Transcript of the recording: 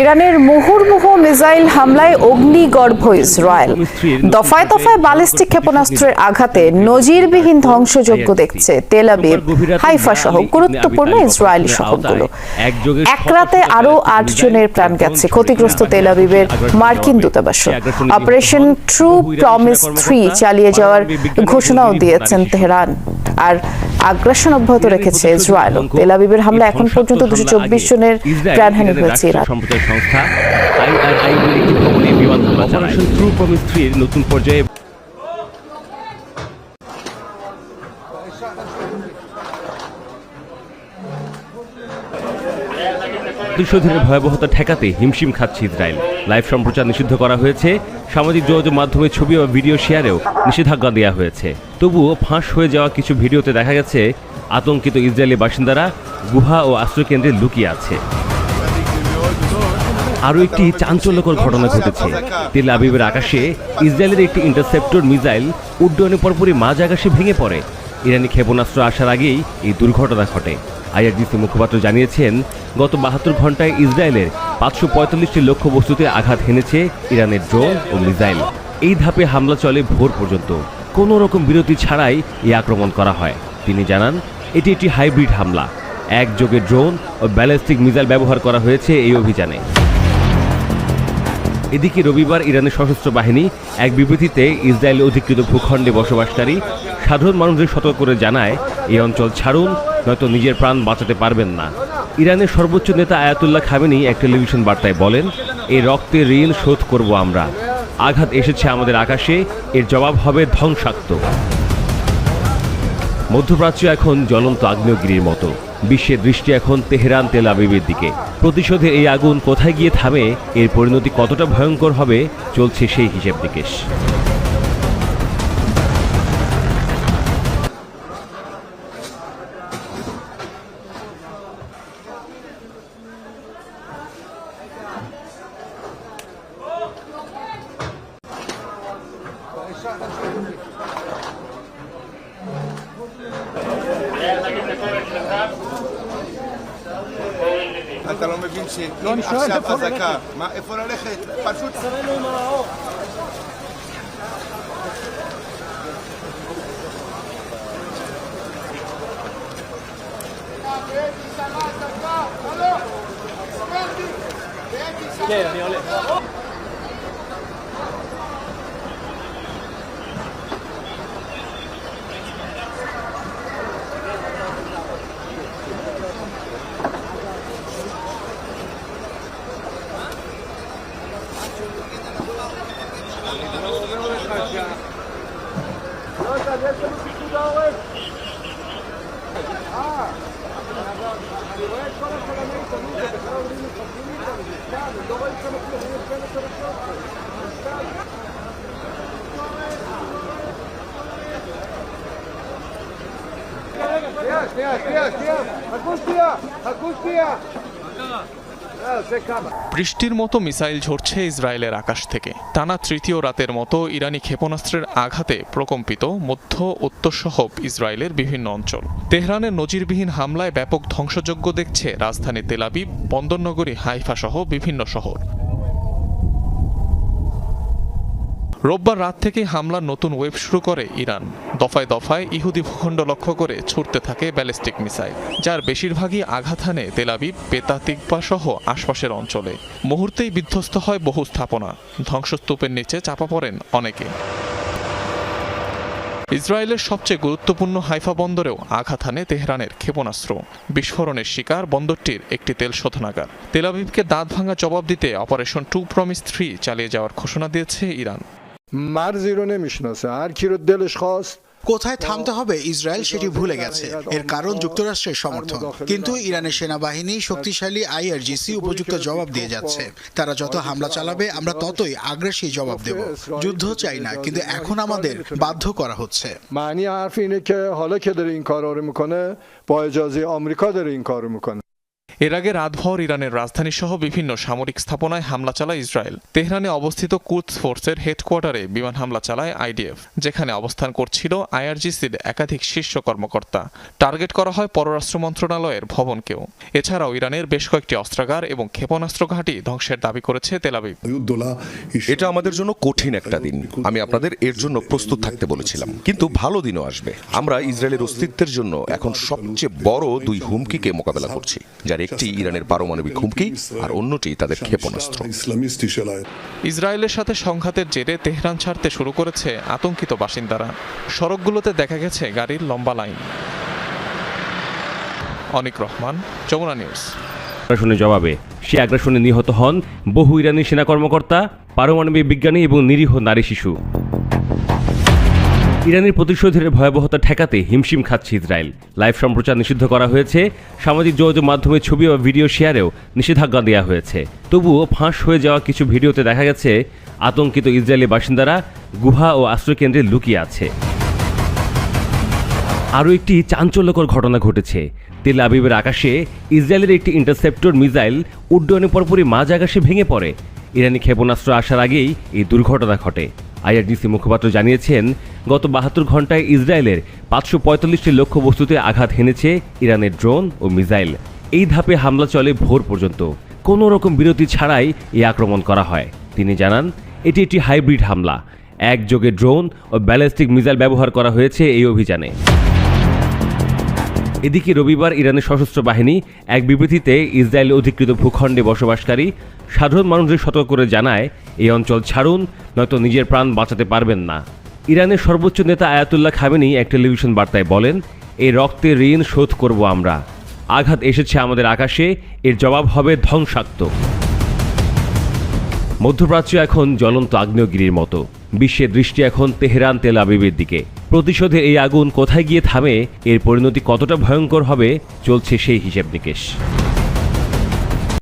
ইরানের মুহুর্মুহু মিসাইল হামলায় অগ্নিগর্ভ ইসরায়েল। দফায় দফায় ব্যালিস্টিক ক্ষেপণাস্ত্রের আঘাতে নজিরবিহীন ধ্বংসযজ্ঞ দেখছে তেল হাইফা সহ গুরুত্বপূর্ণ ইসরায়েলি শহরগুলো। এক রাতে আরও আট জনের প্রাণ গেছে ক্ষতিগ্রস্ত তেল আবিবের মার্কিন দূতাবাস। অপারেশন ট্রু প্রমিস থ্রি চালিয়ে যাওয়ার ঘোষণাও দিয়েছেন তেহরান। আর আগ্রাসন অব্যাহত রেখেছে ইসরায়েল। তেল আবিবের হামলা এখন পর্যন্ত দুশো চব্বিশ জনের প্রাণহানি হয়েছে ইরান সংস্থা বিমান হামলা চালায়। নতুন পর্যায়ে প্রতিশোধের ভয়াবহতা ঠেকাতে হিমশিম খাচ্ছে ইসরায়েল। লাইভ সম্প্রচার নিষিদ্ধ করা হয়েছে। সামাজিক যোগাযোগ মাধ্যমে ছবি ও ভিডিও শেয়ারেও নিষেধাজ্ঞা দেওয়া হয়েছে। তবুও ফাঁস হয়ে যাওয়া কিছু ভিডিওতে দেখা গেছে, আতঙ্কিত ইসরায়েলি বাসিন্দারা গুহা ও আশ্রয়কেন্দ্রে লুকিয়ে আছে। আরও একটি চাঞ্চল্যকর ঘটনা ঘটেছে। তেল আবিবের আকাশে ইসরায়েলের একটি ইন্টারসেপ্টর মিসাইল উড্ডয়নের পরপরই মাঝ আকাশে ভেঙে পড়ে। ইরানি ক্ষেপণাস্ত্র আসার আগেই এই দুর্ঘটনা ঘটে। আইআরজিসি মুখপাত্র জানিয়েছেন, গত বাহাত্তর ঘন্টায় ইসরায়েলের পাঁচশো পঁয়তাল্লিশটি লক্ষ্য বস্তুতে আঘাত হেনেছে ইরানের ড্রোন ও মিসাইল। এই ধাপে হামলা চলে ভোর পর্যন্ত। কোনো রকম বিরতি ছাড়াই এই আক্রমণ করা হয়। তিনি জানান, এটি একটি হাইব্রিড হামলা। একযোগে ড্রোন ও ব্যালিস্টিক মিসাইল ব্যবহার করা হয়েছে এই অভিযানে। এদিকে রবিবার ইরানের সশস্ত্র বাহিনী এক বিবৃতিতে ইসরায়েল অধিকৃত ভূখণ্ডে বসবাসকারী সাধারণ মানুষদের সতর্ক করে জানায়, এই অঞ্চল ছাড়ুন নয়তো নিজের প্রাণ বাঁচাতে পারবেন না। ইরানের সর্বোচ্চ নেতা আয়াতুল্লাহ খামেনি এক টেলিভিশন বার্তায় বলেন, এই রক্তের ঋণ শোধ করব আমরা। আঘাত এসেছে আমাদের আকাশে, এর জবাব হবে ধ্বংসাত্মক। মধ্যপ্রাচ্য এখন জ্বলন্ত আগ্নেয়গিরির মতো। বিশ্বের দৃষ্টি এখন তেহরান, তেল আবিবের দিকে। প্রতিশোধে এই আগুন কোথায় গিয়ে থামে, এর পরিণতি কতটা ভয়ঙ্কর হবে, চলছে সেই হিসেব নিকেশ। אתה לא מבין ש... לא, אני שואל, עכשיו אזעקה. מה, איפה ללכת? פשוט... כן, אני הולך. שנייה, שנייה, שנייה, חכו שנייה, חכו שנייה. বৃষ্টির মতো মিসাইল ঝরছে ইসরায়েলের আকাশ থেকে। টানা তৃতীয় রাতের মতো ইরানি ক্ষেপণাস্ত্রের আঘাতে প্রকম্পিত মধ্য উত্তরসহ ইসরায়েলের বিভিন্ন অঞ্চল। তেহরানের নজিরবিহীন হামলায় ব্যাপক ধ্বংসযজ্ঞ দেখছে রাজধানী তেলাবি বন্দরনগরী, হাইফা সহ বিভিন্ন শহর। রোববার রাত থেকে হামলার নতুন ওয়েব শুরু করে ইরান। দফায় দফায় ইহুদি ভূখণ্ড লক্ষ্য করে ছুটতে থাকে ব্যালিস্টিক মিসাইল, যার বেশিরভাগই আঘাত হানে তেলাবিব পেতা তিকবা সহ আশপাশের অঞ্চলে। মুহূর্তেই বিধ্বস্ত হয় বহু স্থাপনা, ধ্বংসস্তূপের নিচে চাপা পড়েন অনেকে। ইসরায়েলের সবচেয়ে গুরুত্বপূর্ণ হাইফা বন্দরেও আঘাত হানে তেহরানের ক্ষেপণাস্ত্র। বিস্ফোরণের শিকার বন্দরটির একটি তেল শোধনাগার। তেলাবিবকে দাঁত ভাঙা জবাব দিতে অপারেশন টু প্রমিস থ্রি চালিয়ে যাওয়ার ঘোষণা দিয়েছে ইরান। مرزی رو نمیشناسه هر کی رو دلش خواست কোথায় থামতে হবে ইসরায়েল সেটি ভুলে গেছে এর কারণ যুক্তরাষ্ট্রের সমর্থন কিন্তু ইরানের সেনাবাহিনী শক্তিশালী আইআরজিসি উপযুক্ত জবাব দিয়ে যাচ্ছে তারা যত হামলা চালাবে আমরা ততই আগ্রাসী জবাব দেব যুদ্ধ চাই না কিন্তু এখন আমাদের বাধ্য করা হচ্ছে معنی حرف اینه که حالا که داره این کارا رو میکنه با اجازه آمریکا داره این کار رو میکنه এর আগে রাতভর ইরানের রাজধানী সহ বিভিন্ন সামরিক স্থাপনায় হামলা চালায় ইসরায়েল। তেহরানে অবস্থিত কুদস ফোর্সের হেডকোয়ার্টারে বিমান হামলা চালায় আইডিএফ, যেখানে অবস্থান করছিল আইআরজিসির একাধিক শীর্ষ কর্মকর্তা। টার্গেট করা হয় পররাষ্ট্র মন্ত্রণালয়ের ভবনকেও। এছাড়াও ইরানের বেশ কয়েকটি অস্ত্রাগার এবং ক্ষেপণাস্ত্র ঘাঁটি ধ্বংসের দাবি করেছে তেলাবিব এটা আমাদের জন্য কঠিন একটা দিন। আমি আপনাদের এর জন্য প্রস্তুত থাকতে বলেছিলাম। কিন্তু ভালো দিনও আসবে। আমরা ইসরায়েলের অস্তিত্বের জন্য এখন সবচেয়ে বড় দুই হুমকিকে মোকাবেলা করছি, যার একটি ইরানের পারমাণবিক হুমকি আর অন্যটি তাদের ক্ষেপণাস্ত্র। ইসরায়েলের সাথে সংঘাতের জেরে তেহরান ছাড়তে শুরু করেছে আতঙ্কিত বাসিন্দারা। সড়কগুলোতে দেখা গেছে গাড়ির লম্বা লাইন। অনিক রহমান, যমুনা নিউজ। আগ্রাসনের জবাবে সে আগ্রাসনে নিহত হন বহু ইরানি সেনা কর্মকর্তা, পারমাণবিক বিজ্ঞানী এবং নিরীহ নারী শিশু। ইরানের প্রতিশোধের ভয়াবহতা ঠেকাতে হিমশিম খাচ্ছে ইসরায়েল। লাইভ সম্প্রচার নিষিদ্ধ করা হয়েছে। সামাজিক যোগাযোগ মাধ্যমে ছবি ও ভিডিও শেয়ারেও নিষেধাজ্ঞা দেওয়া হয়েছে। তবুও ফাঁস হয়ে যাওয়া কিছু ভিডিওতে দেখা গেছে, আতঙ্কিত ইসরায়েলি বাসিন্দারা গুহা ও আশ্রয়কেন্দ্রে লুকিয়ে আছে। আরও একটি চাঞ্চল্যকর ঘটনা ঘটেছে। তেল আবিবের আকাশে ইসরায়েলের একটি ইন্টারসেপ্টর মিসাইল উড্ডয়নের পরপরই মাঝ আকাশে ভেঙে পড়ে। ইরানি ক্ষেপণাস্ত্র আসার আগেই এই দুর্ঘটনা ঘটে। আইআরডিসি মুখপাত্র জানিয়েছেন, গত বাহাত্তর ঘন্টায় ইসরায়েলের পাঁচশো পঁয়তাল্লিশটি লক্ষ্য বস্তুতে আঘাত হেনেছে ইরানের ড্রোন ও মিসাইল। এই ধাপে হামলা চলে ভোর পর্যন্ত। কোনো রকম বিরতি ছাড়াই এই আক্রমণ করা হয়। তিনি জানান, এটি একটি হাইব্রিড হামলা। একযোগে ড্রোন ও ব্যালিস্টিক মিসাইল ব্যবহার করা হয়েছে এই অভিযানে। এদিকে রবিবার ইরানের সশস্ত্র বাহিনী এক বিবৃতিতে ইসরায়েল অধিকৃত ভূখণ্ডে বসবাসকারী সাধারণ মানুষদের সতর্ক করে জানায়, এই অঞ্চল ছাড়ুন, নয়তো নিজের প্রাণ বাঁচাতে পারবেন না। ইরানের সর্বোচ্চ নেতা আয়াতুল্লাহ খামেনি এক টেলিভিশন বার্তায় বলেন, এই রক্তের ঋণ শোধ করব আমরা। আঘাত এসেছে আমাদের আকাশে, এর জবাব হবে ধ্বংসাত্মক। মধ্যপ্রাচ্য এখন জ্বলন্ত আগ্নেয়গিরির মতো। বিশ্বের দৃষ্টি এখন তেহরান তেল আবিবের দিকে। প্রতিশোধের এই আগুন কোথায় গিয়ে থামে, এর পরিণতি কতটা ভয়ঙ্কর হবে, চলছে সেই হিসেব নিকেশ।